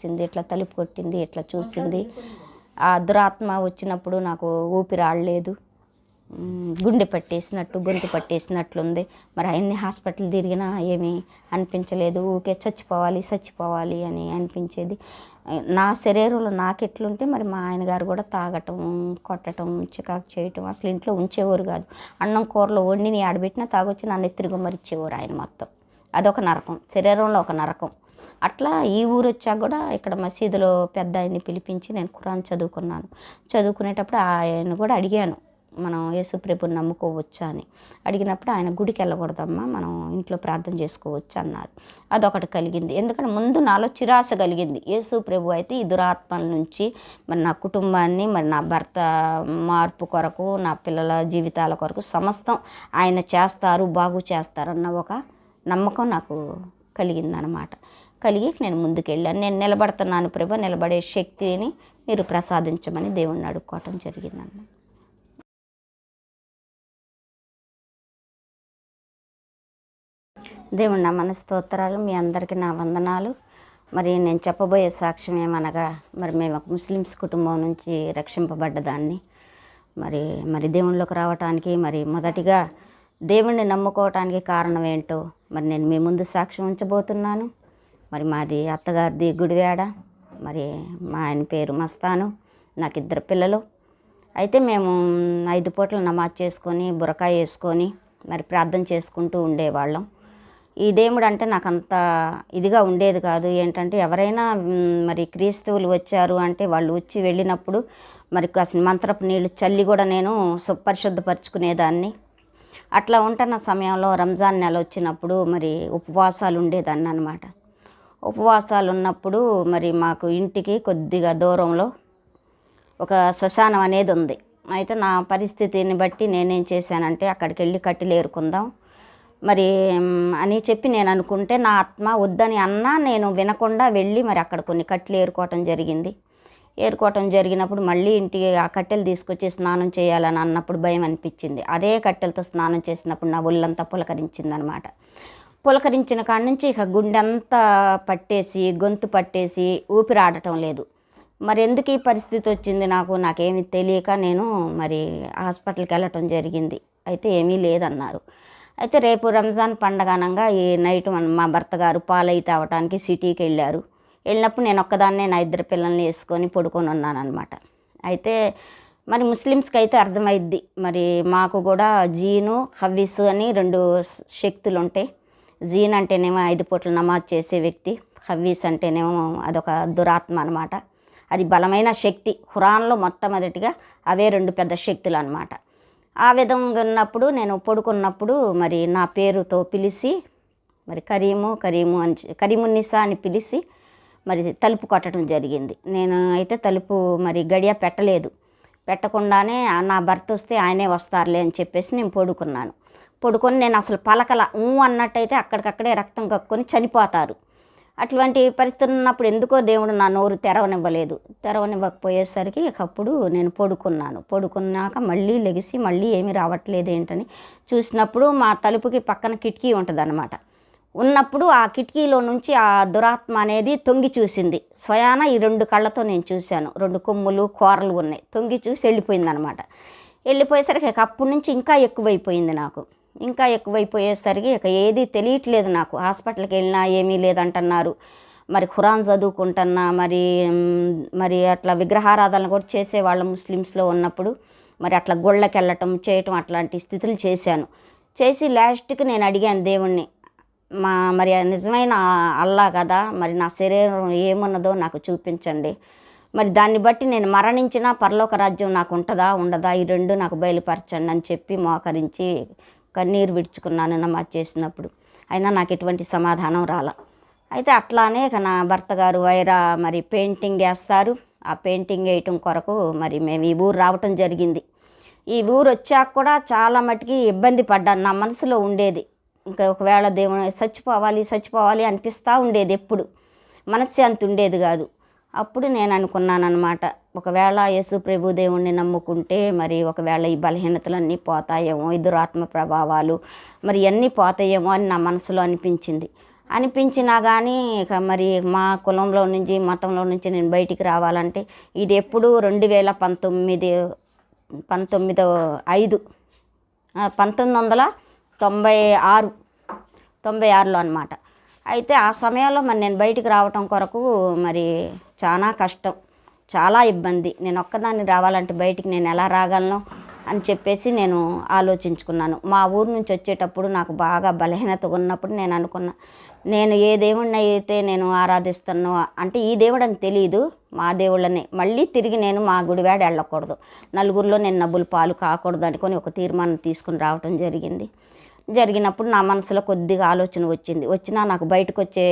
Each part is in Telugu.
చూసింది ఇట్లా తలుపు కొట్టింది ఇట్లా చూసింది. ఆ దురాత్మ వచ్చినప్పుడు నాకు ఊపిరి ఆడలేదు. గుండె పట్టేసినట్టు గొంతు పట్టేసినట్లుంది. మరి ఆయన్ని హాస్పిటల్ తిరిగినా ఏమీ అనిపించలేదు. ఊకే చచ్చిపోవాలి చచ్చిపోవాలి అని అనిపించేది. నా శరీరంలో నాకు ఎట్లుంటే మరి మా ఆయన గారు కూడా తాగటం కొట్టటం చికాకు చేయటం అసలు ఇంట్లో ఉంచేవారు కాదు. అన్నం కూరలో వండిని ఆడబెట్టినా తాగొచ్చి నన్ను ఎత్తిరిగి మరిచేవారు ఆయన మొత్తం. అదొక నరకం. శరీరంలో ఒక నరకం. అట్లా ఈ ఊరు వచ్చాక కూడా ఇక్కడ మసీదులో పెద్ద ఆయన్ని పిలిపించి నేను ఖురాన్ చదువుకున్నాను. చదువుకునేటప్పుడు ఆయన కూడా అడిగాను మనం యేసుప్రభుని నమ్ముకోవచ్చా? అని. అడిగినప్పుడు ఆయన గుడికి వెళ్ళకూడదమ్మా మనం ఇంట్లో ప్రార్థన చేసుకోవచ్చు అన్నారు. అదొకటి కలిగింది. ఎందుకంటే ముందు నాలో చిరాస కలిగింది. యేసు ప్రభు అయితే ఈ దురాత్మల నుంచి మరి నా కుటుంబాన్ని మరి నా భర్త మార్పు కొరకు నా పిల్లల జీవితాల కొరకు సమస్తం ఆయన చేస్తారు బాగు చేస్తారన్న ఒక నమ్మకం నాకు కలిగిందనమాట. కలిగి నేను ముందుకెళ్ళాను. నేను నిలబడుతున్నాను ప్రభు నిలబడే శక్తిని మీరు ప్రసాదించమని దేవుణ్ణి అడుక్కోవటం జరిగిందన్నమాట. దేవుని నా మన స్తోత్రాలు మీ అందరికీ నా వందనాలు. మరి నేను చెప్పబోయే సాక్ష్యం ఏమనగా మరి మేము ఒక ముస్లిమ్స్ కుటుంబం నుంచి రక్షింపబడ్డదాన్ని మరి మరి దేవుళ్ళలోకి రావటానికి మరి మొదటిగా దేవుణ్ణి నమ్ముకోవటానికి కారణం ఏంటో మరి నేను మీ ముందు సాక్ష్యం ఉంచబోతున్నాను. మరి మాది అత్తగారిది గుడివాడ. మరి మా ఆయన పేరు మస్తాను నాకు ఇద్దరు పిల్లలు. అయితే మేము ఐదు పూటలు నమాజ్ చేసుకొని బురకాయ వేసుకొని మరి ప్రార్థన చేసుకుంటూ ఉండేవాళ్ళం. ఈ దేవుడు అంటే నాకు అంత ఇదిగా ఉండేది కాదు. ఏంటంటే ఎవరైనా మరి క్రీస్తువులు వచ్చారు అంటే వాళ్ళు వచ్చి వెళ్ళినప్పుడు మరి కాసిన మంత్రపు నీళ్ళు చల్లి కూడా నేను సు- పరిశుద్ధపరచుకునేదాన్ని. అట్లా ఉంటున్న సమయంలో రంజాన్ నెల వచ్చినప్పుడు మరి ఉపవాసాలు ఉండేదాన్ని అనమాట ఉపవాసాలు ఉన్నప్పుడు మరి మాకు ఇంటికి కొద్దిగా దూరంలో ఒక శ్మశానం అనేది ఉంది. అయితే నా పరిస్థితిని బట్టి నేనేం చేశానంటే అక్కడికి వెళ్ళి కట్టెలు ఏరుకుందాం. మరి అని చెప్పి నేను అనుకుంటే నా ఆత్మ వద్దని అన్నా నేను వినకుండా వెళ్ళి మరి అక్కడ కొన్ని కట్టెలు ఏరుకోవటం జరిగింది. ఏరుకోవటం జరిగినప్పుడు మళ్ళీ ఇంటికి ఆ కట్టెలు తీసుకొచ్చి స్నానం చేయాలని అన్నప్పుడు భయం అనిపించింది. అదే కట్టెలతో స్నానం చేసినప్పుడు నా ఒళ్ళంతా పులకరించింది అనమాట పులకరించిన కాడ నుంచి ఇక గుండెంతా పట్టేసి గొంతు పట్టేసి ఊపిరాడటం లేదు. మరి ఎందుకు ఈ పరిస్థితి వచ్చింది నాకు? నాకేమీ తెలియక నేను మరి హాస్పిటల్కి వెళ్ళటం జరిగింది. అయితే ఏమీ లేదన్నారు. అయితే రేపు రంజాన్ పండగ అనగా ఈ నైట్ మన- మా భర్త గారు పాలైట్ అవ్వటానికి సిటీకి వెళ్ళారు. వెళ్ళినప్పుడు నేను ఒక్కదాన్నే నా ఇద్దరు పిల్లల్ని వేసుకొని పడుకొని ఉన్నానమాట అయితే మరి ముస్లిమ్స్కి అయితే అర్థమైద్ది. మరి మాకు కూడా జీను హవ్విస్ అని రెండు శక్తులు ఉంటాయి జీన్ అంటేనేమో ఐదు పూట్ల నమాజ్ చేసే వ్యక్తి హవీస్ అంటేనేమో అదొక దురాత్మ అనమాట అది బలమైన శక్తి. ఖురాన్లో మొట్టమొదటిగా అవే రెండు పెద్ద శక్తులు అనమాట ఆ విధంగా ఉన్నప్పుడు నేను పడుకున్నప్పుడు మరి నా పేరుతో పిలిచి మరి కరీము కరీము అని చె- కరీమున్నిసా అని పిలిచి మరి తలుపు కొట్టడం జరిగింది. నేను అయితే తలుపు మరి గడియ పెట్టలేదు. పెట్టకుండానే నా భర్త వస్తే ఆయనే వస్తారులే అని చెప్పేసి నేను పడుకున్నాను. పడుకొని నేను అసలు పలకల ఊ అన్నట్టయితే అక్కడికక్కడే రక్తం కక్కుని చనిపోతారు. అటువంటి పరిస్థితులు ఉన్నప్పుడు ఎందుకో దేవుడు నా నోరు తెరవనివ్వలేదు. తెరవనివ్వకపోయేసరికి అప్పుడు నేను పడుకున్నాను. పడుకున్నాక మళ్ళీ లెగిసి మళ్ళీ ఏమీ రావట్లేదు ఏంటని చూసినప్పుడు మా తలుపుకి పక్కన కిటికీ ఉంటుంది ఉన్నప్పుడు ఆ కిటికీలో నుంచి ఆ దురాత్మ అనేది తొంగి చూసింది. స్వయాన ఈ రెండు కళ్ళతో నేను చూశాను. రెండు కొమ్ములు కూరలు ఉన్నాయి. తొంగి చూసి వెళ్ళిపోయింది అనమాట వెళ్ళిపోయేసరికి అప్పటి నుంచి ఇంకా ఎక్కువైపోయింది నాకు. ఇంకా ఎక్కువైపోయేసరికి ఇక ఏది తెలియట్లేదు నాకు. హాస్పిటల్కి వెళ్ళినా ఏమీ లేదంటున్నారు. మరి ఖురాన్ చదువుకుంటున్నా మరి మరి అట్లా విగ్రహారాధన కూడా చేసేవాళ్ళం ముస్లిమ్స్లో ఉన్నప్పుడు మరి అట్లా గుళ్ళకి వెళ్ళటం చేయటం అట్లాంటి స్థితులు చేశాను. చేసి లాస్ట్కి నేను అడిగాను దేవుణ్ణి మా మరి నిజమైన అల్లా కదా మరి నా శరీరం ఏమున్నదో నాకు చూపించండి. మరి దాన్ని బట్టి నేను మరణించినా పరలోక రాజ్యం నాకు ఉంటుందా ఉండదా ఈ రెండు నాకు బయలుపరచండి అని చెప్పి మోకరించి కన్నీరు విడుచుకున్నాను నమాజ్ చేసినప్పుడు. అయినా నాకు ఎటువంటి సమాధానం రాల. అయితే అట్లానే నా భర్త గారు వైరా మరి పెయింటింగ్ వేస్తారు. ఆ పెయింటింగ్ వేయటం కొరకు మరి మేము ఈ ఊరు రావటం జరిగింది. ఈ ఊరు వచ్చాక కూడా చాలా మటుకి ఇబ్బంది పడ్డాను. నా మనసులో ఉండేది. ఇంకా ఒకవేళ దేవుని చచ్చిపోవాలి చచ్చిపోవాలి అనిపిస్తూ ఉండేది ఎప్పుడు. మనశ్శాంతి ఉండేది కాదు. అప్పుడు నేను అనుకున్నాను అనమాట ఒకవేళ యేసు ప్రభు దేవుణ్ణి నమ్ముకుంటే మరి ఒకవేళ ఈ బలహీనతలన్నీ పోతాయేమో ఈ దురాత్మ ప్రభావాలు మరి అన్నీ పోతాయేమో అని నా మనసులో అనిపించింది. అనిపించినా కానీ ఇక మరి మా కులంలో నుంచి మతంలో నుంచి నేను బయటికి రావాలంటే ఇది ఎప్పుడు రెండు వేల పంతొమ్మిది పంతొమ్మిదో ఐదు పంతొమ్మిది వందల తొంభై ఆరు తొంభై ఆరులో అనమాట అయితే ఆ సమయంలో మరి నేను బయటికి రావటం కొరకు మరి చాలా కష్టం. చాలా ఇబ్బంది. నేను ఒక్కదాన్ని రావాలంటే బయటికి నేను ఎలా రాగలను అని చెప్పేసి నేను ఆలోచించుకున్నాను. మా ఊరు నుంచి వచ్చేటప్పుడు నాకు బాగా బలహీనత ఉన్నప్పుడు నేను అనుకున్నా నేను ఏ దేవుడిని అయితే నేను ఆరాధిస్తానో అంటే ఈ దేవుడు అని తెలియదు మా దేవుళ్ళనే. మళ్ళీ తిరిగి నేను మా గుడివాడ వెళ్ళకూడదు. నలుగురిలో నేను నబ్బులు పాలు కాకూడదు అనుకొని ఒక తీర్మానం తీసుకుని రావటం జరిగింది. జరిగినప్పుడు నా మనసులో కొద్దిగా ఆలోచన వచ్చింది. వచ్చినా నాకు బయటకు వచ్చే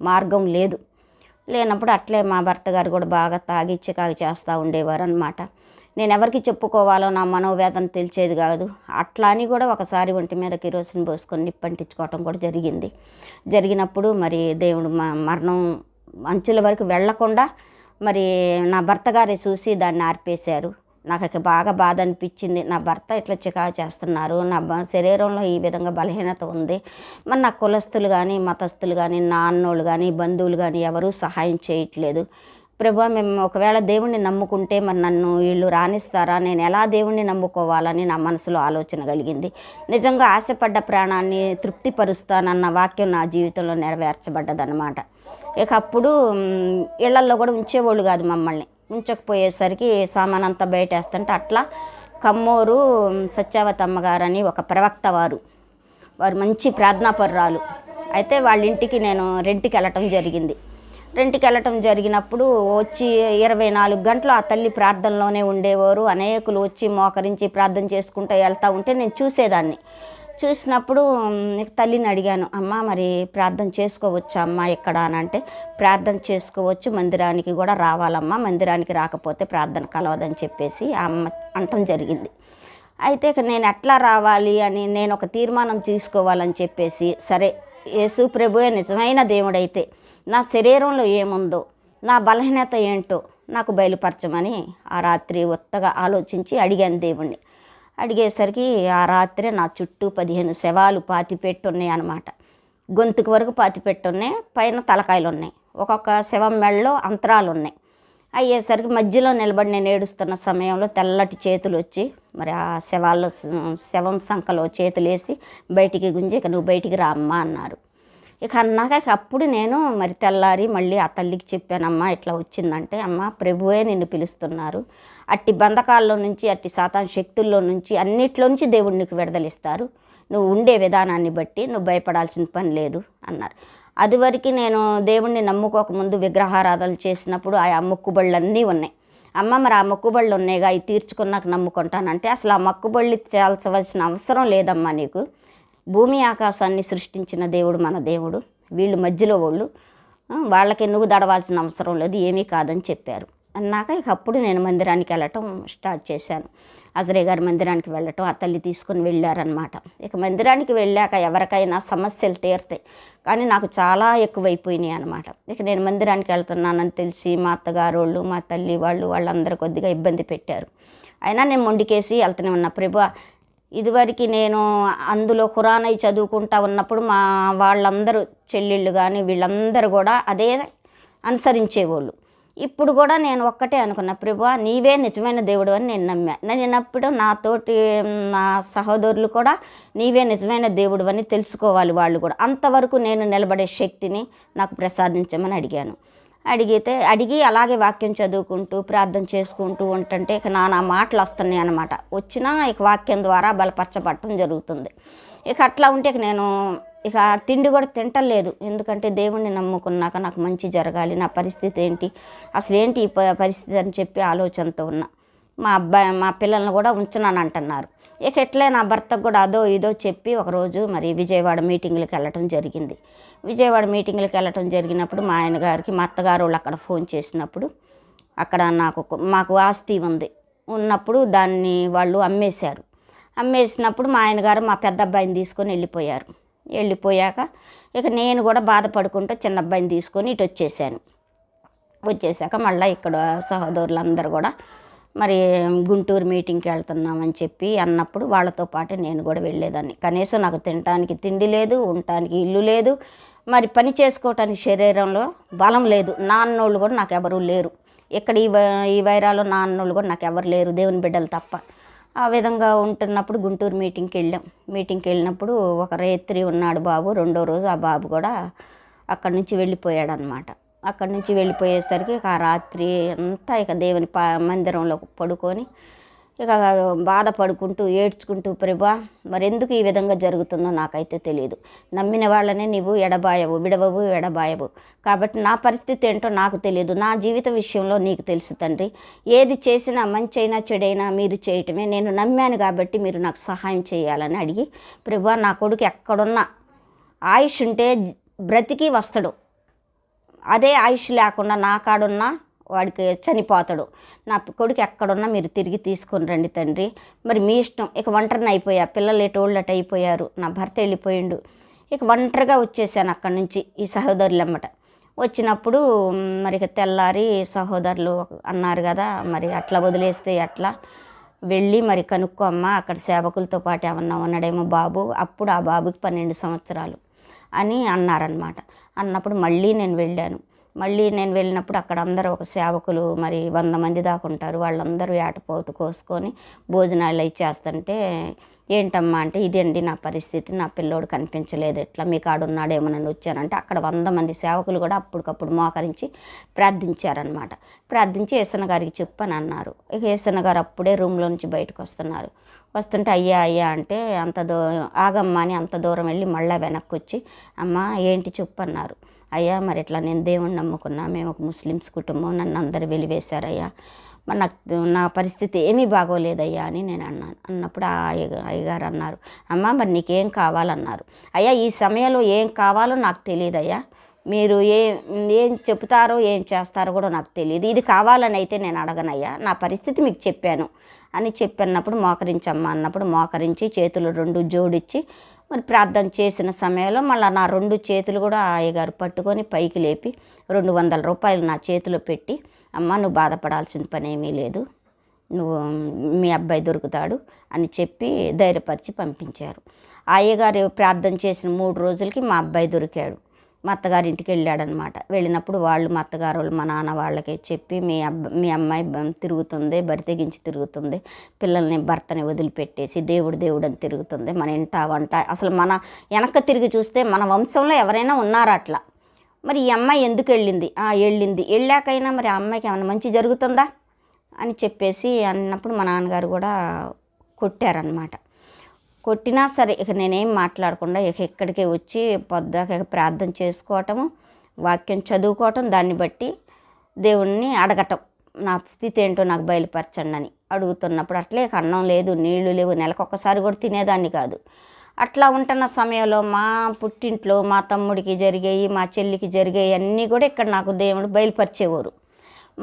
మార్గం లేదు. లేనప్పుడు అట్లే మా భర్త గారు కూడా బాగా తాగి చికాకు చేస్తూ ఉండేవారు అనమాట నేను ఎవరికి చెప్పుకోవాలో నా మనోవేదన తెలిసేది కాదు. అట్లా అని కూడా ఒకసారి ఒంటి మీద కిరోసిన్ పోసుకొని నిప్పంటించుకోవటం కూడా జరిగింది. జరిగినప్పుడు మరి దేవుడు మా మరణం అంచుల వరకు వెళ్ళకుండా మరి నా భర్త గారే చూసి దాన్ని ఆర్పేశారు. నాకు బాగా బాధ అనిపించింది నా భర్త ఇట్లా చికాకు చేస్తున్నారు. నా శరీరంలో ఈ విధంగా బలహీనత ఉంది. మరి నా కులస్తులు కానీ మతస్థులు కానీ నాన్నోళ్ళు కానీ బంధువులు కానీ ఎవరూ సహాయం చేయట్లేదు. ప్రభా మేము ఒకవేళ దేవుణ్ణి నమ్ముకుంటే మరి నన్ను వీళ్ళు రాణిస్తారా నేను ఎలా దేవుణ్ణి నమ్ముకోవాలని నా మనసులో ఆలోచన కలిగింది. నిజంగా ఆశపడ్డ ప్రాణాన్ని తృప్తిపరుస్తానన్న వాక్యం నా జీవితంలో నెరవేర్చబడ్డదన్నమాట. ఇక అప్పుడు ఇళ్ళల్లో కూడా ఉంచేవాళ్ళు కాదు మమ్మల్ని. ఉంచకపోయేసరికి సామాన్ అంతా బయటేస్తుంటే అట్లా కమ్మూరు మ్, సత్యావతి అని ఒక ప్రవక్త వారు. వారు మంచి ప్రార్థనాపరురాలు అయితే వాళ్ళ ఇంటికి నేను రెంట్కి వెళ్ళటం జరిగింది. రెంట్కి వెళ్ళటం జరిగినప్పుడు వచ్చి ఇరవై నాలుగు గంటలు ఆ తల్లి ప్రార్థనలోనే ఉండేవారు. అనేకులు వచ్చి మోకరించి ప్రార్థన చేసుకుంటూ వెళ్తూ ఉంటే నేను చూసేదాన్ని. చూసినప్పుడు తల్లిని అడిగాను అమ్మ మరి ప్రార్థన చేసుకోవచ్చు అమ్మ ఎక్కడ? అని అంటే ప్రార్థన చేసుకోవచ్చు మందిరానికి కూడా రావాలమ్మా మందిరానికి రాకపోతే ప్రార్థన కలవదని చెప్పేసి ఆ అమ్మ అంటం జరిగింది. అయితే ఇక నేను ఎట్లా రావాలి అని నేను ఒక తీర్మానం తీసుకోవాలని చెప్పేసి సరే యేసు ప్రభుయే నిజమైన దేవుడైతే నా శరీరంలో ఏముందో నా బలహీనత ఏంటో నాకు బయలుపరచమని ఆ రాత్రి ఒత్తగా ఆలోచించి అడిగాను దేవుణ్ణి. అడిగేసరికి ఆ రాత్రే నా చుట్టూ పదిహేను శవాలు పాతిపెట్టున్నాయి అనమాట గొంతుకు వరకు పాతిపెట్టున్నాయి పైన తలకాయలు ఉన్నాయి ఒక్కొక్క శవం మెడలో అంతరాలు ఉన్నాయి అయ్యేసరికి మధ్యలో నిలబడి నేను ఏడుస్తున్న సమయంలో తెల్లటి చేతులు వచ్చి మరి ఆ శవాల్లో శవం సంఖలో చేతులు వేసి బయటికి గుంజి ఇక నువ్వు బయటికి రా అమ్మా అన్నారు. ఇక అన్నాక ఇక అప్పుడు నేను మరి తెల్లారి మళ్ళీ ఆ తల్లికి చెప్పానమ్మా ఇట్లా వచ్చిందంటే అమ్మ ప్రభువే నిన్ను పిలుస్తున్నారు. అట్టి బంధకాల్లో నుంచి అట్టి సాతాన్ శక్తుల్లో నుంచి అన్నిట్లో నుంచి దేవుడు నీకు విడుదలిస్తారు. నువ్వు ఉండే విధానాన్ని బట్టి నువ్వు భయపడాల్సిన పని లేదు అన్నారు. అది వరకు నేను దేవుణ్ణి నమ్ముకోకముందు విగ్రహారాధనలు చేసినప్పుడు ఆ మొక్కుబళ్ళన్నీ ఉన్నాయి. అమ్మ మరి ఆ మొక్కుబళ్ళు ఉన్నాయిగా అవి తీర్చుకున్నాక నమ్ముకుంటానంటే అసలు ఆ మొక్కుబళ్ళు తేల్చవలసిన అవసరం లేదమ్మా నీకు. భూమి ఆకాశాన్ని సృష్టించిన దేవుడు మన దేవుడు. వీళ్ళు మధ్యలో వాళ్ళు. వాళ్ళకి నువ్వు దడవాల్సిన అవసరం లేదు ఏమీ కాదని చెప్పారు. అన్నాక ఇక అప్పుడు నేను మందిరానికి వెళ్ళటం స్టార్ట్ చేశాను. అజరే గారి మందిరానికి వెళ్ళటం ఆ తల్లి తీసుకుని వెళ్ళారనమాట ఇక మందిరానికి వెళ్ళాక ఎవరికైనా సమస్యలు తీరుతాయి కానీ నాకు చాలా ఎక్కువైపోయినాయి అనమాట ఇక నేను మందిరానికి వెళ్తున్నానని తెలిసి మా అత్తగారు వాళ్ళు మా తల్లి వాళ్ళు వాళ్ళందరూ కొద్దిగా ఇబ్బంది పెట్టారు. అయినా నేను మొండికేసి వెళ్తూనే ఉన్నా. ప్రభు ఇదివరకు నేను అందులో ఖురానై చదువుకుంటా ఉన్నప్పుడు మా వాళ్ళందరూ చెల్లెళ్ళు కానీ వీళ్ళందరూ కూడా అదే అనుసరించేవాళ్ళు. ఇప్పుడు కూడా నేను ఒక్కటే అనుకున్నా ప్రభు నీవే నిజమైన దేవుడు అని నేను నమ్మా నేను అప్పుడు నాతోటి నా సహోదరులు కూడా నీవే నిజమైన దేవుడు అని తెలుసుకోవాలి వాళ్ళు కూడా. అంతవరకు నేను నిలబడే శక్తిని నాకు ప్రసాదించమని అడిగాను. అడిగితే అడిగి అలాగే వాక్యం చదువుకుంటూ ప్రార్థన చేసుకుంటూ ఉంటుంటే ఇక నానా మాటలు వస్తున్నాయి అనమాట వచ్చినా ఇక వాక్యం ద్వారా బలపరచబడటం జరుగుతుంది. ఇక అట్లా ఉంటే ఇక నేను ఇక తిండి కూడా తింటలేదు ఎందుకంటే దేవుణ్ణి నమ్ముకున్నాక నాకు మంచి జరగాలి. నా పరిస్థితి ఏంటి? అసలు ఏంటి ఈ ప- పరిస్థితి అని చెప్పి ఆలోచనతో ఉన్నా. మా అబ్బాయి మా పిల్లల్ని కూడా ఉంచనని అంటున్నారు. ఇక ఎట్లే నా భర్తకు కూడా అదో ఇదో చెప్పి ఒకరోజు మరి విజయవాడ మీటింగ్లకు వెళ్ళటం జరిగింది. విజయవాడ మీటింగ్లకు వెళ్ళటం జరిగినప్పుడు మా ఆయన గారికి మా అత్తగారు వాళ్ళు అక్కడ ఫోన్ చేసినప్పుడు అక్కడ నాకు మాకు ఆస్తి ఉంది. ఉన్నప్పుడు దాన్ని వాళ్ళు అమ్మేశారు. అమ్మేసినప్పుడు మా ఆయనగారు మా పెద్ద అబ్బాయిని తీసుకొని వెళ్ళిపోయారు. వెళ్ళిపోయాక ఇక నేను కూడా బాధపడుకుంటూ చిన్న అబ్బాయిని తీసుకొని ఇటు వచ్చేసాను. వచ్చేసాక మళ్ళీ ఇక్కడ సహోదరులందరూ కూడా మరి గుంటూరు మీటింగ్కి వెళ్తున్నామని చెప్పి అన్నప్పుడు వాళ్ళతో పాటు నేను కూడా వెళ్ళేదాన్ని. కనీసం నాకు తినటానికి తిండి లేదు ఉండటానికి ఇల్లు లేదు. మరి పని చేసుకోవటానికి శరీరంలో బలం లేదు. నాన్నోళ్ళు కూడా నాకు ఎవరూ లేరు. ఇక్కడ ఈ వై- ఈ వైరాలో నాన్నోళ్ళు కూడా నాకు ఎవరు లేరు. దేవుని బిడ్డలు తప్ప. ఆ విధంగా ఉంటున్నప్పుడు గుంటూరు మీటింగ్కి వెళ్ళాం. మీటింగ్కి వెళ్ళినప్పుడు ఒక రేత్రి ఉన్నాడు బాబు. రెండో రోజు ఆ బాబు కూడా అక్కడి నుంచి వెళ్ళిపోయాడు అనమాట అక్కడి నుంచి వెళ్ళిపోయేసరికి ఇక ఆ రాత్రి అంతా ఇక దేవుని పా మందిరంలో పడుకొని ఇక బాధపడుకుంటూ ఏడ్చుకుంటూ ప్రభా మరి ఎందుకు ఈ విధంగా జరుగుతుందో నాకైతే తెలియదు నమ్మిన వాళ్ళనే నీవు ఎడబాయవు విడవవు ఎడబాయవు. కాబట్టి నా పరిస్థితి ఏంటో నాకు తెలియదు నా జీవిత విషయంలో నీకు తెలుసు తండ్రి. ఏది చేసినా మంచైనా చెడైనా మీరు చేయటమే. నేను నమ్మాను కాబట్టి మీరు నాకు సహాయం చేయాలని అడిగి ప్రభా నా కొడుకు ఎక్కడున్నా ఆయుష్ ఉంటే బ్రతికి వస్తాడు. అదే ఆయుష్ లేకుండా నా కాడున్నా వాడికి చనిపోతాడు. నా కొడుకు ఎక్కడున్నా మీరు తిరిగి తీసుకొని రండి తండ్రి. మరి మీ ఇష్టం. ఇక ఒంటరిని అయిపోయా. పిల్లలు ఎటోళ్ళట అయిపోయారు. నా భర్త వెళ్ళిపోయిండు. ఇక ఒంటరిగా వచ్చేసాను అక్కడి నుంచి ఈ సహోదరులమ్మట వచ్చినప్పుడు మరి ఇక తెల్లారి సహోదరులు అన్నారు కదా మరి అట్లా వదిలేస్తే ఎట్లా? వెళ్ళి మరి కనుక్కో అమ్మ అక్కడ సేవకులతో పాటు ఏమన్నా ఉన్నాడేమో బాబు అప్పుడు ఆ బాబుకి పన్నెండు సంవత్సరాలు అని అన్నారనమాట అన్నప్పుడు మళ్ళీ నేను వెళ్ళాను. మళ్ళీ నేను వెళ్ళినప్పుడు అక్కడ అందరూ ఒక సేవకులు మరి వంద మంది దాకా ఉంటారు. వాళ్ళందరూ ఏటపోతు కోసుకొని భోజనాలు ఇచ్చేస్తుంటే ఏంటమ్మా అంటే ఇదండి నా పరిస్థితి? నా పిల్లోడు కనిపించలేదు. ఎట్లా? మీ కాడున్నాడేమో నన్ను వచ్చానంటే అక్కడ వంద మంది సేవకులు కూడా అప్పటికప్పుడు మోకరించి ప్రార్థించారనమాట ప్రార్థించి ఏసన్న గారికి చెప్పని అన్నారు. ఇక ఏసన్న గారు అప్పుడే రూమ్లో నుంచి బయటకు వస్తున్నారు. వస్తుంటే అయ్యా అయ్యా అంటే అంత దూ ఆగమ్మా అని అంత దూరం వెళ్ళి మళ్ళీ వెనక్కి వచ్చి అమ్మ ఏంటి చెప్పు అన్నారు అయ్యా మరి ఇట్లా నేను దేవుణ్ణి నమ్ముకున్నా మేము ఒక ముస్లిమ్స్ కుటుంబం నన్ను అందరు వెలివేశారయ్యా. మరి నాకు నా పరిస్థితి ఏమీ బాగోలేదయ్యా అని నేను అన్నాను. అన్నప్పుడు ఆ అయ్యగారు అన్నారు అమ్మ మరి నీకేం కావాలన్నారు? అయ్యా ఈ సమయంలో ఏం కావాలో నాకు తెలియదయ్యా. మీరు ఏం ఏం చెప్తారో ఏం చేస్తారో కూడా నాకు తెలియదు. ఇది కావాలని అయితే నేను అడగనయ్యా. నా పరిస్థితి మీకు చెప్పాను. అని చెప్పినప్పుడు మోకరించమ్మా అన్నప్పుడు మోకరించి చేతులు రెండు జోడించి మరి ప్రార్థన చేసిన సమయంలో మళ్ళీ నా రెండు చేతులు కూడా అయ్యగారు పట్టుకొని పైకి లేపి రెండు వందల రూపాయలు నా చేతిలో పెట్టి అమ్మ నువ్వు బాధపడాల్సిన పని ఏమీ లేదు. నువ్వు మీ అబ్బాయి దొరుకుతాడు అని చెప్పి ధైర్యపరిచి పంపించారు. అయ్యగారు ప్రార్థన చేసిన మూడు రోజులకి మా అబ్బాయి దొరికాడు. మా అత్తగారి ఇంటికి వెళ్ళాడనమాట వెళ్ళినప్పుడు వాళ్ళు మా అత్తగారు వాళ్ళు మా నాన్న వాళ్ళకి చెప్పి మీ అబ్బ మీ అమ్మాయి తిరుగుతుంది బరి తెగించి తిరుగుతుంది. పిల్లల్ని భర్తని వదిలిపెట్టేసి దేవుడు దేవుడు అని తిరుగుతుంది. మన ఇంట వంట అసలు మన వెనక తిరిగి చూస్తే మన వంశంలో ఎవరైనా ఉన్నారా అట్లా? మరి ఈ అమ్మాయి ఎందుకు వెళ్ళింది? వెళ్ళింది. వెళ్ళాకైనా మరి ఆ అమ్మాయికి ఏమైనా మంచి జరుగుతుందా? అని చెప్పేసి అన్నప్పుడు మా నాన్నగారు కూడా కొట్టారనమాట. కొట్టినా సరే ఇక నేనేం మాట్లాడకుండా ఇక ఇక్కడికే వచ్చి పొద్దాక ఇక ప్రార్థన చేసుకోవటము వాక్యం చదువుకోవటం దాన్ని బట్టి దేవుణ్ణి అడగటం. నా స్థితి ఏంటో నాకు బయలుపరచండి అని అడుగుతున్నప్పుడు అట్లే ఇక అన్నం లేదు నీళ్ళు లేవు నెలకొకసారి కూడా తినేదాన్ని కాదు. అట్లా ఉంటున్న సమయంలో మా పుట్టింట్లో మా తమ్ముడికి జరిగాయి మా చెల్లికి జరిగాయి అన్నీ కూడా ఇక్కడ నాకు దేవుడు బయలుపరిచేవారు.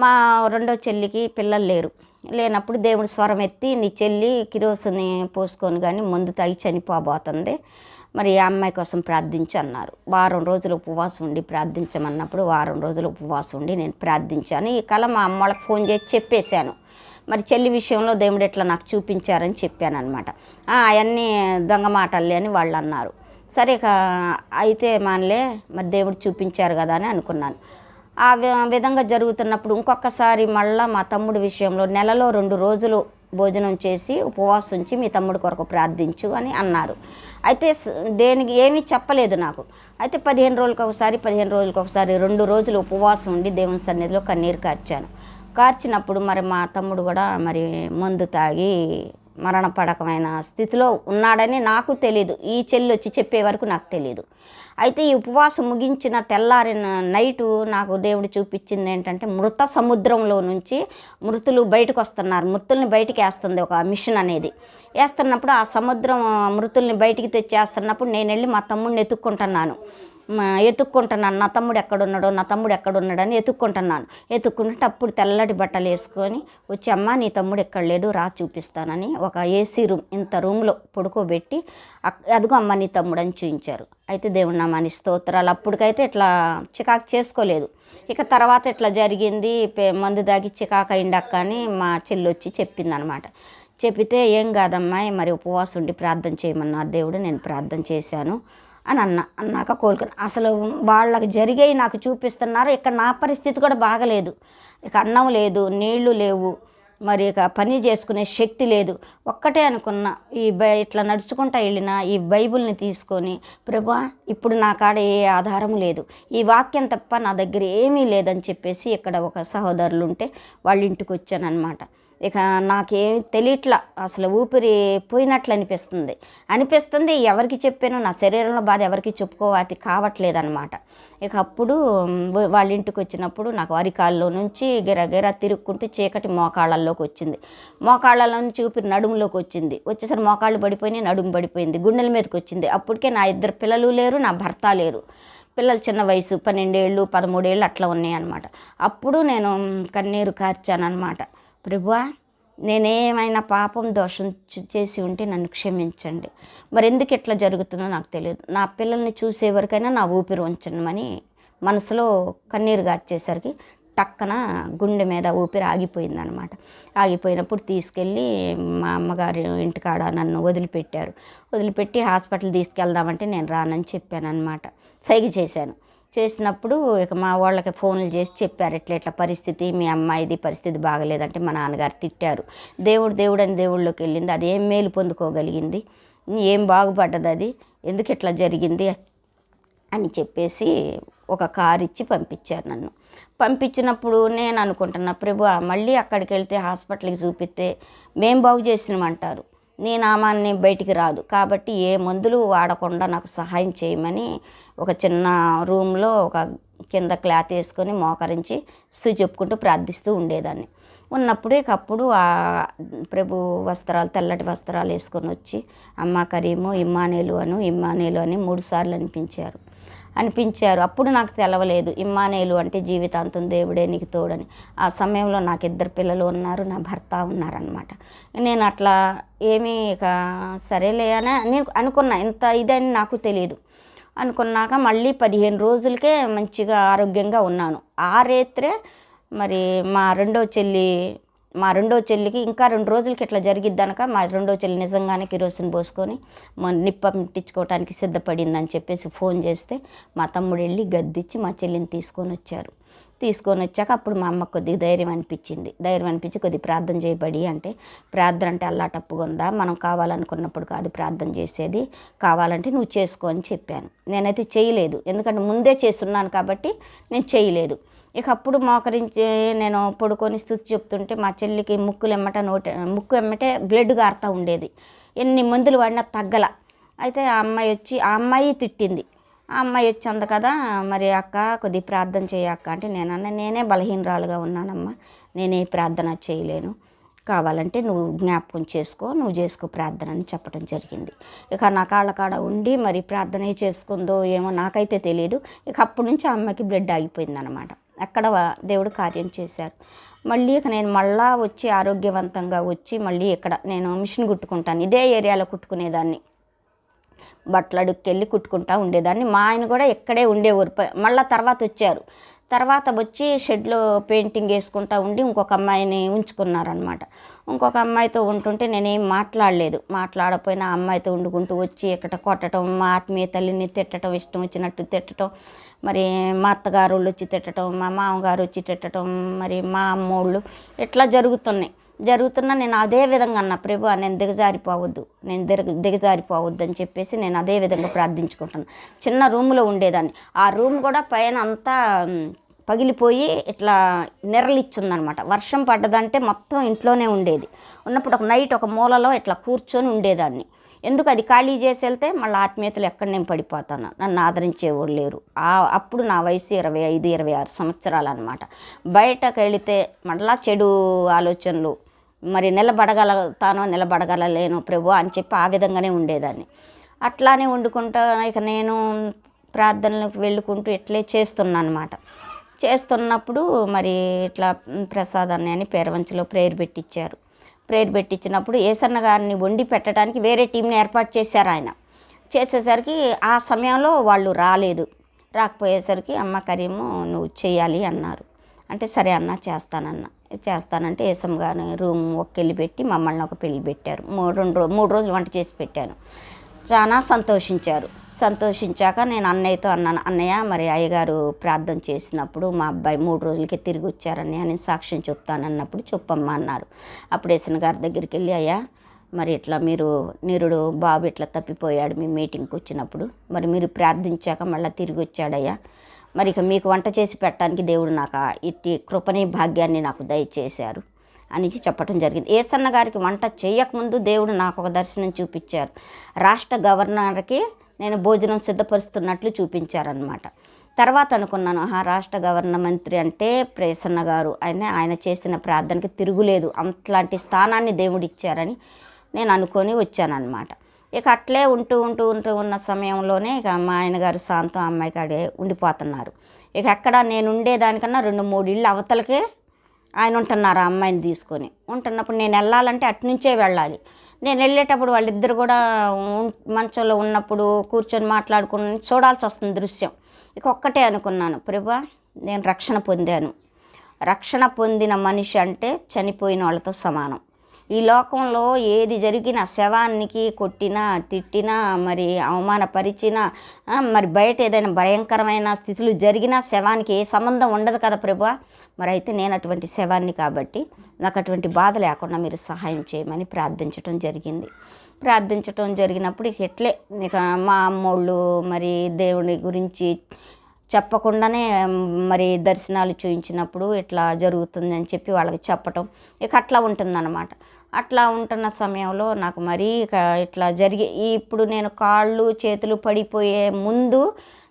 మా రెండో చెల్లికి పిల్లలు లేరు. లేనప్పుడు దేవుడు స్వరం ఎత్తి నీ చెల్లి కిరోసిని పోసుకొని కానీ ముందు తాగి చనిపోబోతుంది. మరి ఆ అమ్మాయి కోసం ప్రార్థించి అన్నారు. వారం రోజులు ఉపవాసం ఉండి ప్రార్థించమన్నప్పుడు వారం రోజులు ఉపవాసం ఉండి నేను ప్రార్థించాను. ఈ కళ మా అమ్మ వాళ్ళకి ఫోన్ చేసి చెప్పేశాను. మరి చెల్లి విషయంలో దేవుడు ఎట్లా నాకు చూపించారని చెప్పాను అనమాట అవన్నీ దొంగ మాటలే అని వాళ్ళు అన్నారు. సరే అయితే మానలే మరి దేవుడు చూపించారు కదా అని అనుకున్నాను. ఆ విధంగా జరుగుతున్నప్పుడు ఇంకొకసారి మళ్ళీ మా తమ్ముడి విషయంలో నెలలో రెండు రోజులు భోజనం చేసి ఉపవాసం ఉంచి మీ తమ్ముడి కొరకు ప్రార్థించు అని అన్నారు. అయితే దేనికి ఏమీ చెప్పలేదు నాకు. అయితే పదిహేను రోజులకు ఒకసారి పదిహేను రోజులకు ఒకసారి రెండు రోజులు ఉపవాసం ఉండి దేవుని సన్నిధిలో కన్నీరు కార్చాను. కార్చినప్పుడు మరి మా తమ్ముడు కూడా మరి మందు తాగి మరణపడకమైన స్థితిలో ఉన్నాడని నాకు తెలీదు. ఈ చెల్లి వచ్చి చెప్పే వరకు నాకు తెలియదు అయితే ఈ ఉపవాసం ముగించిన తెల్లారిన నైటు నాకు దేవుడు చూపించింది ఏంటంటే మృత సముద్రంలో నుంచి మృతులు బయటకు వస్తున్నారు. మృతుల్ని బయటికి వేస్తుంది ఒక మిషన్ అనేది. వేస్తున్నప్పుడు ఆ సముద్రం మృతుల్ని బయటికి తెచ్చేస్తున్నప్పుడు నేను వెళ్ళి మా తమ్ముడిని ఎత్తుక్కుంటున్నాను. ఎత్తుక్కుంటున్నాను. నా తమ్ముడు ఎక్కడున్నాడో నా తమ్ముడు ఎక్కడున్నాడని ఎత్తుక్కుంటున్నాను. ఎత్తుక్కుంటుంటే అప్పుడు తెల్లటి బట్టలు వేసుకొని వచ్చి అమ్మ నీ తమ్ముడు ఎక్కడ లేడు? రా చూపిస్తానని ఒక ఏసీ రూమ్ ఇంత రూమ్లో పడుకోబెట్టి అక్- అదిగో అమ్మ నీ తమ్ముడు అని చూపించారు అయితే దేవుడు నామాని స్తోత్రాలు. అప్పటికైతే ఇట్లా చికాకు చేసుకోలేదు. ఇక తర్వాత ఇట్లా జరిగింది? మందు దాగి చికాకు అయిండక్క అని మా చెల్లి వచ్చి చెప్పిందనమాట. చెప్పితే ఏం కాదమ్మా మరి ఉపవాసం ఉండి ప్రార్థన చేయమన్నారు దేవుడు నేను ప్రార్థన చేశాను. అని అన్న అన్నాక కోలుకుని అసలు వాళ్ళకి జరిగే నాకు చూపిస్తున్నారు. ఇక్కడ నా పరిస్థితి కూడా బాగలేదు. ఇక అన్నం లేదు నీళ్ళు లేవు. మరి ఇక పని చేసుకునే శక్తి లేదు. ఒక్కటే అనుకున్నా ఈ బై ఇట్లా నడుచుకుంటా వెళ్ళిన ఈ బైబిల్ని తీసుకొని ప్రభా ఇప్పుడు నా కాడ ఏ ఆధారం లేదు. ఈ వాక్యం తప్ప నా దగ్గర ఏమీ లేదని చెప్పేసి ఇక్కడ ఒక సహోదరులు ఉంటే వాళ్ళ ఇంటికి వచ్చానన్నమాట. ఇక నాకేమి తెలియట్లా అసలు ఊపిరి పోయినట్లు అనిపిస్తుంది. అనిపిస్తుంది ఎవరికి చెప్పాను నా శరీరంలో బాధ ఎవరికి చెప్పుకోవాలి కావట్లేదు అనమాట ఇక అప్పుడు వాళ్ళ ఇంటికి వచ్చినప్పుడు నాకు అరికాల్లో నుంచి గిరగిర తిరుక్కుంటూ చీకటి మోకాళ్ళల్లోకి వచ్చింది. మోకాళ్ళలో నుంచి ఊపిరి నడుములోకి వచ్చింది. వచ్చేసరి మోకాళ్ళు పడిపోయినాయి నడుము పడిపోయింది గుండెల మీదకి వచ్చింది. అప్పటికే నా ఇద్దరు పిల్లలు లేరు నా భర్త లేరు. పిల్లలు చిన్న వయసు పన్నెండేళ్ళు పదమూడేళ్ళు అట్లా ఉన్నాయి అనమాట అప్పుడు నేను కన్నీరు కార్చానమాట ప్రభువా నేనేమైనా పాపం దోషం చేసి ఉంటే నన్ను క్షమించండి. మరి ఎందుకు ఇట్లా జరుగుతుందో నాకు తెలియదు. నా పిల్లల్ని చూసే వరకైనా నా ఊపిరి ఉంచమని మనసులో కన్నీరు గార్చేసరికి టక్కన గుండె మీద ఊపిరి ఆగిపోయిందనమాట. ఆగిపోయినప్పుడు తీసుకెళ్ళి మా అమ్మగారు ఇంటికాడ నన్ను వదిలిపెట్టారు. వదిలిపెట్టి హాస్పిటల్ తీసుకెళ్దామంటే నేను రానని చెప్పాను అనమాట సైగ చేశాను. చేసినప్పుడు ఇక మా వాళ్ళకి ఫోన్లు చేసి చెప్పారు. ఇట్లా ఇట్లా పరిస్థితి మీ అమ్మాయిది పరిస్థితి బాగలేదంటే మా నాన్నగారు తిట్టారు. దేవుడు దేవుడు అని దేవుళ్ళలోకి వెళ్ళింది. అది ఏం మేలు పొందుకోగలిగింది? ఏం బాగుపడ్డది అది? ఎందుకు ఇట్లా జరిగింది? అని చెప్పేసి ఒక కారు ఇచ్చి పంపించారు నన్ను. పంపించినప్పుడు నేను అనుకుంటున్నా ప్రభు మళ్ళీ అక్కడికి వెళ్తే హాస్పిటల్కి చూపిస్తే మేం బాగు చేసినామంటారు. నీ నామాన్ని బయటికి రాదు. కాబట్టి ఏ మందులు వాడకుండా నాకు సహాయం చేయమని ఒక చిన్న రూమ్లో ఒక కింద క్లాత్ వేసుకొని మోకరించి స్థుతి చెప్పుకుంటూ ప్రార్థిస్తూ ఉండేదాన్ని. ఉన్నప్పుడు ఇక అప్పుడు ఆ ప్రభు వస్త్రాలు తెల్లటి వస్త్రాలు వేసుకొని వచ్చి అమ్మ కరీము ఇమ్మానేలు అను ఇమ్మానేలు అని మూడు సార్లు అనిపించారు. అనిపించారు. అప్పుడు నాకు తెలవలేదు ఇమ్మానేలు అంటే జీవితాంతం దేవుడే నీకు తోడని. ఆ సమయంలో నాకు ఇద్దరు పిల్లలు ఉన్నారు నా భర్త ఉన్నారనమాట నేను అట్లా ఏమీ ఇక సరేలే అని నేను అనుకున్నా ఇంత ఇదని నాకు తెలియదు అనుకున్నాక మళ్ళీ పదిహేను రోజులకే మంచిగా ఆరోగ్యంగా ఉన్నాను. ఆ రేత్రే మరి మా రెండో చెల్లి మా రెండో చెల్లికి ఇంకా రెండు రోజులకి ఇట్లా జరిగిద్ది అనక మా రెండో చెల్లి నిజంగానే కిరోసిన్ పోసుకొని మా నిప్ప ముట్టించుకోవడానికి సిద్ధపడిందని చెప్పేసి ఫోన్ చేస్తే మా తమ్ముడు వెళ్ళి గద్దిచ్చి మా చెల్లిని తీసుకొని వచ్చారు. తీసుకొని వచ్చాక అప్పుడు మా అమ్మ కొద్దిగా ధైర్యం అనిపించింది. ధైర్యం అనిపించి కొద్దిగా ప్రార్థన చేయబడి అంటే ప్రార్థన అంటే అల్లాటప్పుగా ఉందా? మనం కావాలనుకున్నప్పుడు కాదు ప్రార్థన చేసేది. కావాలంటే నువ్వు చేసుకో అని చెప్పాను. నేనైతే చేయలేదు. ఎందుకంటే ముందే చేస్తున్నాను కాబట్టి నేను చేయలేదు. ఇక అప్పుడు మోకరించి నేను పడుకొని స్థుతి చెప్తుంటే మా చెల్లికి ముక్కులు ఎమ్మట నోట ముక్కు ఎమ్మటే బ్లడ్ గారుతూ ఉండేది. ఎన్ని మందులు వాడినా తగ్గల. అయితే ఆ అమ్మాయి వచ్చి ఆ అమ్మాయి తిట్టింది. ఆ అమ్మాయి వచ్చి అంది కదా మరి అక్క కొద్ది ప్రార్థన చేయక్క అంటే నేనన్నా నేనే బలహీనరాలుగా ఉన్నానమ్మా. నేనే ప్రార్థన చేయలేను. కావాలంటే నువ్వు జ్ఞాపకం చేసుకో నువ్వు చేసుకో ప్రార్థన అని చెప్పడం జరిగింది. ఇక నా కాళ్ళ కాడ ఉండి మరి ప్రార్థన చేసుకుందో ఏమో నాకైతే తెలియదు ఇక అప్పటి నుంచి ఆ అమ్మకి బ్లడ్ ఆగిపోయింది అనమాట అక్కడ దేవుడు కార్యం చేశారు. మళ్ళీ ఇక నేను మళ్ళా వచ్చి ఆరోగ్యవంతంగా వచ్చి మళ్ళీ ఇక్కడ నేను మిషన్ కుట్టుకుంటాను. ఇదే ఏరియాలో కుట్టుకునేదాన్ని. బట్టలు అడుక్కెళ్ళి కుట్టుకుంటా ఉండేదాన్ని. మా ఆయన కూడా ఇక్కడే ఉండేవారు. మళ్ళీ తర్వాత వచ్చారు. తర్వాత వచ్చి షెడ్లో పెయింటింగ్ వేసుకుంటా ఉండి ఇంకొక అమ్మాయిని ఉంచుకున్నారనమాట ఇంకొక అమ్మాయితో ఉంటుంటే నేనేం మాట్లాడలేదు. మాట్లాడపోయినా అమ్మాయితో వండుకుంటూ వచ్చి ఇక్కడ కొట్టడం మా ఆత్మీయ తల్లిని తిట్టడం ఇష్టం వచ్చినట్టు తిట్టడం మరి మా అత్తగారు వాళ్ళు వచ్చి తిట్టడం మా మామగారు వచ్చి తిట్టడం మరి మా అమ్మోళ్ళు ఇట్లా జరుగుతున్నాయి. జరుగుతున్నా నేను అదే విధంగా అన్న ప్రభు నేను దిగజారిపోవద్దు నేను దిగ దిగజారిపోవద్దు అని చెప్పేసి నేను అదే విధంగా ప్రార్థించుకుంటాను చిన్న రూమ్లో ఉండేదాన్ని. ఆ రూమ్ కూడా పైన అంతా పగిలిపోయి ఇట్లా నెరలిచ్చిందనమాట. వర్షం పడ్డదంటే మొత్తం ఇంట్లోనే ఉండేది. ఉన్నప్పుడు ఒక నైట్ ఒక మూలలో ఇట్లా కూర్చొని ఉండేదాన్ని. ఎందుకు అది ఖాళీ చేసి వెళ్తే మళ్ళీ ఆత్మీయతలు ఎక్కడ నేను పడిపోతాను? నన్ను ఆదరించేవాళ్ళు లేరు. ఆ అప్పుడు నా వయసు ఇరవై ఐదు ఇరవై ఆరు సంవత్సరాలు అనమాట బయటకు వెళితే మళ్ళా చెడు ఆలోచనలు మరి నిలబడగలుగుతానో నిలబడగలలేను ప్రభు అని చెప్పి ఆ విధంగానే ఉండేదాన్ని. అట్లానే వండుకుంటా ఇక నేను ప్రార్థనలకు వెళ్ళుకుంటూ ఇట్లే చేస్తున్నా అనమాట చేస్తున్నప్పుడు మరి ఇట్లా ప్రసాదాన్ని అని పేరవంచలో ప్రేయర్ పెట్టించారు ప్రేయర్ పెట్టించినప్పుడు ఏసన్న గారిని వండి పెట్టడానికి వేరే టీంని ఏర్పాటు చేశారు ఆయన. చేసేసరికి ఆ సమయంలో వాళ్ళు రాలేదు. రాకపోయేసరికి అమ్మ కరీము నువ్వు చేయాలి అన్నారు. అంటే సరే అన్న చేస్తానన్న. చేస్తానంటే ఏసమ్మ గారిని రూమ్ ఒక పెట్టి మమ్మల్ని ఒక పెళ్ళి పెట్టారు. మూడు రెండు మూడు రోజులు వంట చేసి పెట్టాను. చాలా సంతోషించారు. సంతోషించాక నేను అన్నయ్యతో అన్నాను అన్నయ్య మరి అయ్యగారు ప్రార్థన చేసినప్పుడు మా అబ్బాయి మూడు రోజులకి తిరిగి వచ్చారని నేను సాక్ష్యం చెప్తానన్నప్పుడు చెప్పమ్మా అన్నారు. అప్పుడు ఎసిన గారి దగ్గరికి వెళ్ళి అయ్యా మరి ఇట్లా మీరు నిరుడు బాబు ఇట్లా తప్పిపోయాడు మీ మీటింగ్కి వచ్చినప్పుడు మరి మీరు ప్రార్థించాక మళ్ళీ తిరిగి వచ్చాడయ్యా. మరి ఇక మీకు వంట చేసి పెట్టడానికి దేవుడు నాకు ఇట్టి కృపని భాగ్యాన్ని నాకు దయచేశారు అని చెప్పడం జరిగింది. ఏసన్న గారికి వంట చేయకముందు దేవుడు నాకు ఒక దర్శనం చూపించారు. రాష్ట్ర గవర్నర్కి నేను భోజనం సిద్ధపరుస్తున్నట్లు చూపించారనమాట తర్వాత అనుకున్నాను ఆహా రాష్ట్ర గవర్నర్ మంత్రి అంటే ప్రసన్న గారు. ఆయన ఆయన చేసిన ప్రార్థనకి తిరుగులేదు. అంతలాంటి స్థానాన్ని దేవుడు ఇచ్చారని నేను అనుకొని వచ్చానన్నమాట. ఇక అట్లే ఉంటూ ఉంటూ ఉంటూ ఉన్న సమయంలోనే ఇక మా ఆయన గారు శాంతం అమ్మాయి కాడే ఉండిపోతున్నారు. ఇక ఎక్కడ నేను ఉండేదానికన్నా రెండు మూడు ఇళ్ళు అవతలకే ఆయన ఉంటున్నారు ఆ అమ్మాయిని తీసుకొని. ఉంటున్నప్పుడు నేను వెళ్ళాలంటే అటునుంచే వెళ్ళాలి. నేను వెళ్ళేటప్పుడు వాళ్ళిద్దరు కూడా మంచంలో ఉన్నప్పుడు కూర్చొని మాట్లాడుకుని చూడాల్సి వస్తుంది దృశ్యం. ఇక ఒక్కటే అనుకున్నాను ప్రభా నేను రక్షణ పొందాను. రక్షణ పొందిన మనిషి అంటే చనిపోయిన వాళ్ళతో సమానం. ఈ లోకంలో ఏది జరిగినా శవానికి కొట్టినా తిట్టినా మరి అవమానపరిచినా మరి బయట ఏదైనా భయంకరమైన స్థితులు జరిగినా శవానికి ఏ సంబంధం ఉండదు కదా ప్రభా. మరి అయితే నేను అటువంటి శవాన్ని కాబట్టి నాకు అటువంటి బాధ లేకుండా మీరు సహాయం చేయమని ప్రార్థించడం జరిగింది. ప్రార్థించటం జరిగినప్పుడు ఇక ఎట్లే ఇక మా అమ్మోళ్ళు మరి దేవుని గురించి చెప్పకుండానే మరి దర్శనాలు చూయించినప్పుడు ఇట్లా జరుగుతుంది అని చెప్పి వాళ్ళకి చెప్పటం ఇక అట్లా ఉంటుందన్నమాట. అట్లా ఉంటున్న సమయంలో నాకు మరీ ఇక ఇట్లా జరిగే ఈ ఇప్పుడు నేను కాళ్ళు చేతులు పడిపోయే ముందు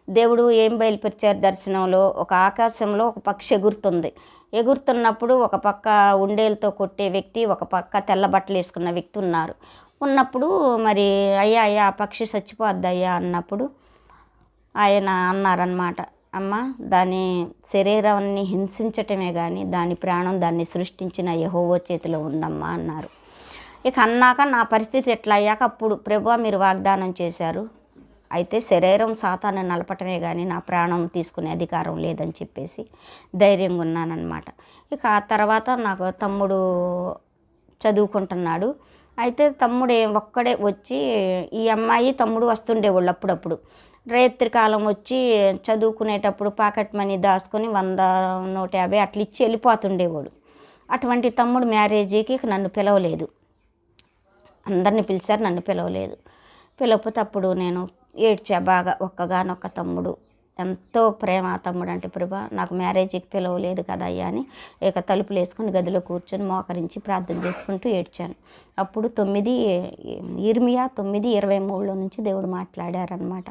దేవుడు ఏం బయలుపరిచారు దర్శనంలో? ఒక ఆకాశంలో ఒక పక్షి ఎగురుతుంది. ఎగురుతున్నప్పుడు ఒక పక్క ఉండేలతో కొట్టే వ్యక్తి ఒక పక్క తెల్ల బట్టలు వేసుకున్న వ్యక్తి ఉన్నారు. ఉన్నప్పుడు మరి అయ్యా అయ్యా ఆ పక్షి చచ్చిపోద్ది అయ్యా అన్నప్పుడు ఆయన అన్నారనమాట అమ్మ దాని శరీరాన్ని హింసించటమే కానీ దాని ప్రాణం దాన్ని సృష్టించిన యహోవో చేతిలో ఉందమ్మా అన్నారు. ఇక అన్నాక నా పరిస్థితి ఎట్లా అయ్యాక అప్పుడు ప్రభు మీరు వాగ్దానం చేశారు. అయితే శరీరం సాతాన్ని నలపటమే కానీ నా ప్రాణం తీసుకునే అధికారం లేదని చెప్పేసి ధైర్యంగా ఉన్నానన్నమాట. ఇక ఆ తర్వాత నాకు తమ్ముడు చదువుకుంటున్నాడు. అయితే తమ్ముడు ఒక్కడే వచ్చి ఈ అమ్మాయి తమ్ముడు వస్తుండేవాళ్ళు అప్పుడప్పుడు. రేత్రి కాలం వచ్చి చదువుకునేటప్పుడు పాకెట్ మనీ దాచుకొని వంద నూట యాభై అట్లా ఇచ్చి వెళ్ళిపోతుండేవాడు అటువంటి తమ్ముడు మ్యారేజీకి నన్ను పిలవలేదు. అందరిని పిలిచారు నన్ను పిలవలేదు. పిలవకపోతే అప్పుడు నేను ఏడ్చా బాగా ఒక్కగానొక్క తమ్ముడు. ఎంతో ప్రేమ తమ్ముడు అంటే ప్రభా నాకు మ్యారేజ్కి పిలవలేదు కదా అయ్యా అని ఇక తలుపులు వేసుకుని గదిలో కూర్చొని మోకరించి ప్రార్థన చేసుకుంటూ ఏడ్చాను. అప్పుడు తొమ్మిది ఇర్మియా తొమ్మిది ఇరవై మూడులో నుంచి దేవుడు మాట్లాడారనమాట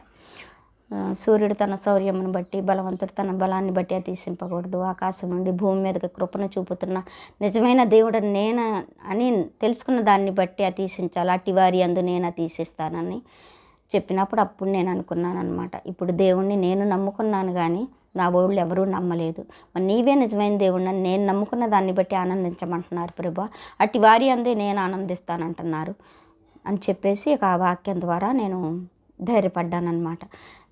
సూర్యుడు తన శౌర్యమును బట్టి బలవంతుడు తన బలాన్ని బట్టి అతీసింపకూడదు ఆకాశం నుండి భూమి మీదకి కృపను చూపుతున్న నిజమైన దేవుడు నేను అని తెలుసుకున్న దాన్ని బట్టి అతీసించాలి అట్టి వారి అందు నేను అతీసిస్తానని చెప్పినప్పుడు అప్పుడు నేను అనుకున్నాను అనమాట ఇప్పుడు దేవుణ్ణి నేను నమ్ముకున్నాను కానీ నా ఓళ్ళు ఎవరూ నమ్మలేదు. మరి నీవే నిజమైన దేవుడిని నేను నమ్ముకున్న దాన్ని బట్టి ఆనందించమంటున్నారు ప్రభా. అట్టి వారి అందే నేను ఆనందిస్తానంటున్నారు అని చెప్పేసి ఇక ఆ వాక్యం ద్వారా నేను ధైర్యపడ్డానమాట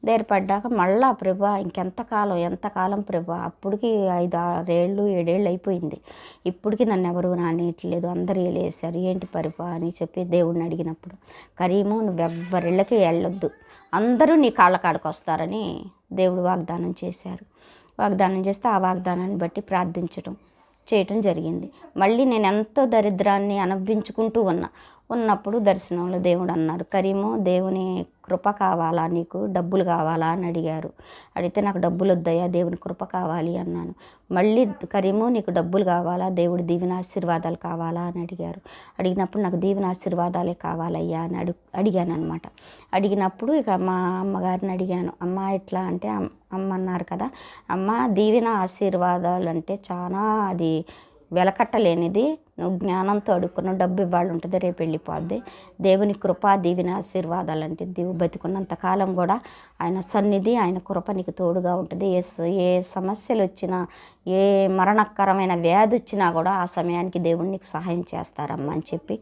ధైర్యపడ్డాక మళ్ళా ప్రభా ఇంకెంతకాలం ఎంతకాలం ప్రభా? అప్పటికి ఐదు ఆరేళ్ళు ఏడేళ్ళు అయిపోయింది. ఇప్పటికి నన్ను ఎవరు రానియట్లేదు. అందరూ వేసారు ఏంటి పరిపా అని చెప్పి దేవుడిని అడిగినప్పుడు కరీము నువ్వెవ్వరిళ్ళకి వెళ్ళొద్దు అందరూ నీ కాళ్ళ కాడకు వస్తారని దేవుడు వాగ్దానం చేశారు. వాగ్దానం చేస్తే ఆ వాగ్దానాన్ని బట్టి ప్రార్థించడం చేయటం జరిగింది. మళ్ళీ నేను ఎంతో దరిద్రాన్ని అనుభవించుకుంటూ ఉన్నా. ఉన్నప్పుడు దర్శనంలో దేవుడు అన్నారు కరీము దేవుని కృప కావాలా నీకు? డబ్బులు కావాలా? అని అడిగారు. అడిగితే నాకు డబ్బులు వద్దయ్యా దేవుని కృప కావాలి అన్నాను. మళ్ళీ కరీము నీకు డబ్బులు కావాలా? దేవుడి దీవెన ఆశీర్వాదాలు కావాలా? అని అడిగారు. అడిగినప్పుడు నాకు దీవెన ఆశీర్వాదాలే కావాలయ్యా అని అడుగు అడిగాను అనమాట అడిగినప్పుడు ఇక మా అమ్మగారిని అడిగాను. అమ్మ ఎట్లా? అంటే అమ్- అమ్మ అన్నారు కదా అమ్మ దీవెన ఆశీర్వాదాలు అంటే చాలా అది వెలకట్టలేనిది నువ్వు జ్ఞానంతో అడుక్కున్న డబ్బు ఇవ్వాలి ఉంటుంది రేపు వెళ్ళిపోద్ది. దేవుని కృప దీవెన ఆశీర్వాదాలు అంటే దేవుడు బతికున్నంత కాలం కూడా ఆయన సన్నిధి ఆయన కృప నీకు తోడుగా ఉంటుంది. ఏ ఏ సమస్యలు వచ్చినా ఏ మరణకరమైన వ్యాధి వచ్చినా కూడా ఆ సమయానికి దేవుడు నీకు సహాయం చేస్తారమ్మా అని చెప్పి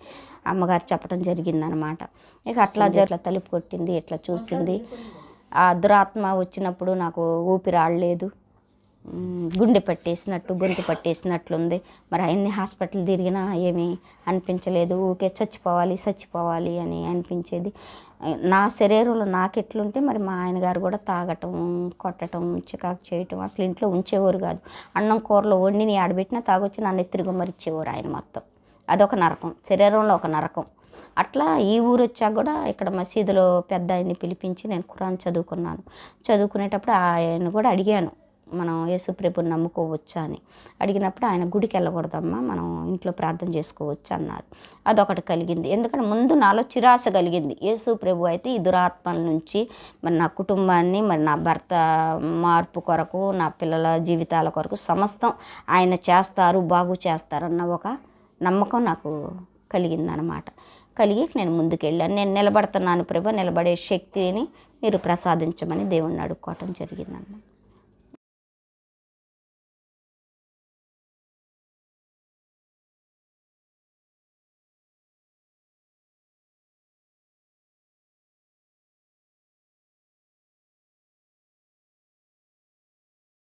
అమ్మగారు చెప్పడం జరిగిందనమాట ఇక అట్లా జ- ఇట్లా తలుపు కొట్టింది ఇట్లా చూసింది. ఆ దురాత్మ వచ్చినప్పుడు నాకు ఊపిరి ఆడలేదు మ్, గుండె పట్టేసినట్టు గొంతు పట్టేసినట్లుంది. మరి అన్ని హాస్పిటల్ తిరిగినా ఏమీ అనిపించలేదు. ఊకే చచ్చిపోవాలి చచ్చిపోవాలి అని అనిపించేది. నా శరీరంలో నాకు ఎట్లుంటే మరి మా ఆయన గారు కూడా తాగటం కొట్టడం చికాకు చేయటం అసలు ఇంట్లో ఉంచేవారు కాదు. అన్నం కూరలో వండిని ఆడబెట్టినా తాగొచ్చి నన్ను ఎత్తిరిగా మరిచేవారు ఆయన మొత్తం. అదొక నరకం. శరీరంలో ఒక నరకం. అట్లా ఈ ఊరు వచ్చాక కూడా ఇక్కడ మసీదులో పెద్ద ఆయన్ని పిలిపించి నేను ఖురాన్ చదువుకున్నాను. చదువుకునేటప్పుడు ఆయన కూడా అడిగాను. మనం యేసుప్రభుని నమ్ముకోవచ్చా అని అడిగినప్పుడు ఆయన గుడికి వెళ్ళకూడదమ్మా మనం ఇంట్లో ప్రార్థన చేసుకోవచ్చు అన్నారు. అదొకటి కలిగింది. ఎందుకంటే ముందు నాలో చిరాస కలిగింది. యేసు ప్రభు అయితే ఈ దురాత్మల నుంచి మరి నా కుటుంబాన్ని మరి నా భర్త మార్పు కొరకు నా పిల్లల జీవితాల కొరకు సమస్తం ఆయన చేస్తారు బాగు చేస్తారన్న ఒక నమ్మకం నాకు కలిగిందనమాట. కలిగి నేను ముందుకెళ్ళాను. నేను నిలబడుతున్నాను ప్రభు నిలబడే శక్తిని మీరు ప్రసాదించమని దేవుణ్ణి అడుక్కోవటం జరిగిందన్నమాట.